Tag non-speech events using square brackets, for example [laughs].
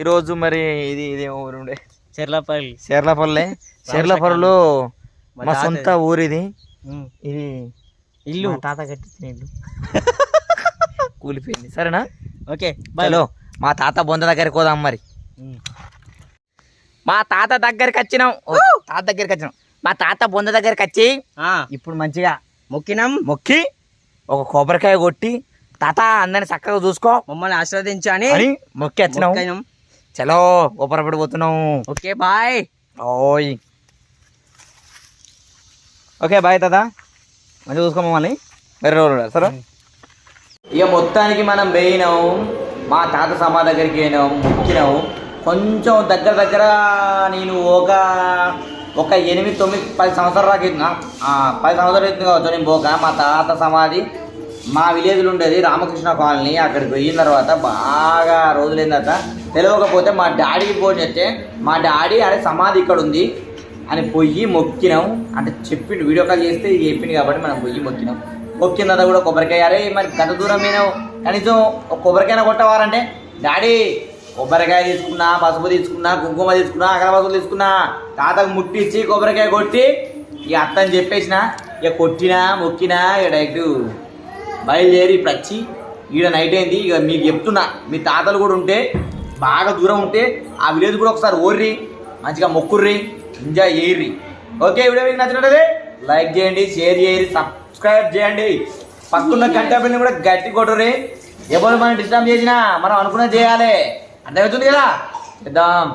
ఈరోజు మరి ఇది ఇది ఊరు ఉండే? చెర్లపల్లి. శర్లపల్లిలో మా సొంత ఊరిది. ఇది ఇల్లు. మా తాత కట్టించిన ఇల్లు. [laughs] కూలిపోయింది. సరేనా? ఓకే హలో మా తాత బొంద దగ్గరికి పోదాం మరి. మా తాత దగ్గరికి వచ్చినాం. తాత దగ్గరికి వచ్చినాం. మా తాత బొంద దగ్గరికి వచ్చి ఇప్పుడు మంచిగా మొక్కినాం. మొక్కి ఒక కొబ్బరికాయ కొట్టి తాత అందరిని చక్కగా చూసుకో. మమ్మల్ని ఆశీర్వదించు అని మొక్కి వచ్చినాం. చలో ఊపరపడి పోతున్నాం ఓకే బాయ్. ఓయ్. ఓకే బాయ్ తాత. మంచిగా చూసుకో మమ్మల్ని. వేరే రోజు సరే ఇక మొత్తానికి మనం పోయినాం. మా తాత సమా దగ్గరికి పోయినాం మొక్కినాం కొంచెం దగ్గర దగ్గర నేను ఒక ఒక ఎనిమిది తొమ్మిది పది సంవత్సరాలు అవుతుందా ఆ, పది సంవత్సరాలు అవుతుంది కావచ్చు. నేను పోక మా తాత సమాధి. మా విలేజ్లో ఉండేది రామకృష్ణ కాలనీ. అక్కడికి పోయిన తర్వాత బాగా రోజులైన తర్వాత తెలియకపోతే మా డాడీకి ఫోన్ చేస్తే మా డాడీ అరే సమాధి ఇక్కడ ఉంది అని పొయ్యి మొక్కినాం. అంటే చెప్పిండు వీడియో కాల్ చేస్తే ఇది చెప్పింది కాబట్టి మనం పొయ్యి మొక్కినాం. మొక్కిన తర్వాత కూడా కొబ్బరికాయ అరే మరి గత దూరం పోయినావు? కనీసం ఒక కొబ్బరికాయ కొట్టవారంటే డాడీ కొబ్బరికాయ తీసుకున్నా పసుపు తీసుకున్నా కుంకుమ తీసుకున్నా అగరబత్తులు తీసుకున్నా తాతకు ముట్టించి కొబ్బరికాయ కొట్టి ఇక అత్తని చెప్పేసిన ఇక కొట్టినా మొక్కినా ఇక డైరెక్ట్ బయలుదేరి ఇప్పుడు వచ్చి ఈడ నైట్ అయింది. ఇక మీకు చెప్తున్నా మీ తాతలు కూడా ఉంటే బాగా దూరం ఉంటే ఆ విలేజ్ కూడా ఒకసారి ఓర్రి మంచిగా మొక్కుర్రి ఎంజాయ్ చేయర్రి. ఓకే వీడియో మీకు నచ్చినట్టు లైక్ చేయండి షేర్ చేయండి సబ్స్క్రైబ్ చేయండి. పక్కన్న గంట బిల్ని కూడా గట్టి కొట్టుర్రి. ఎవరు మనం డిస్టర్బ్ చేసినా మనం అనుకున్నది చేయాలి. అర్థమవుతుంది కదా? చేద్దాం.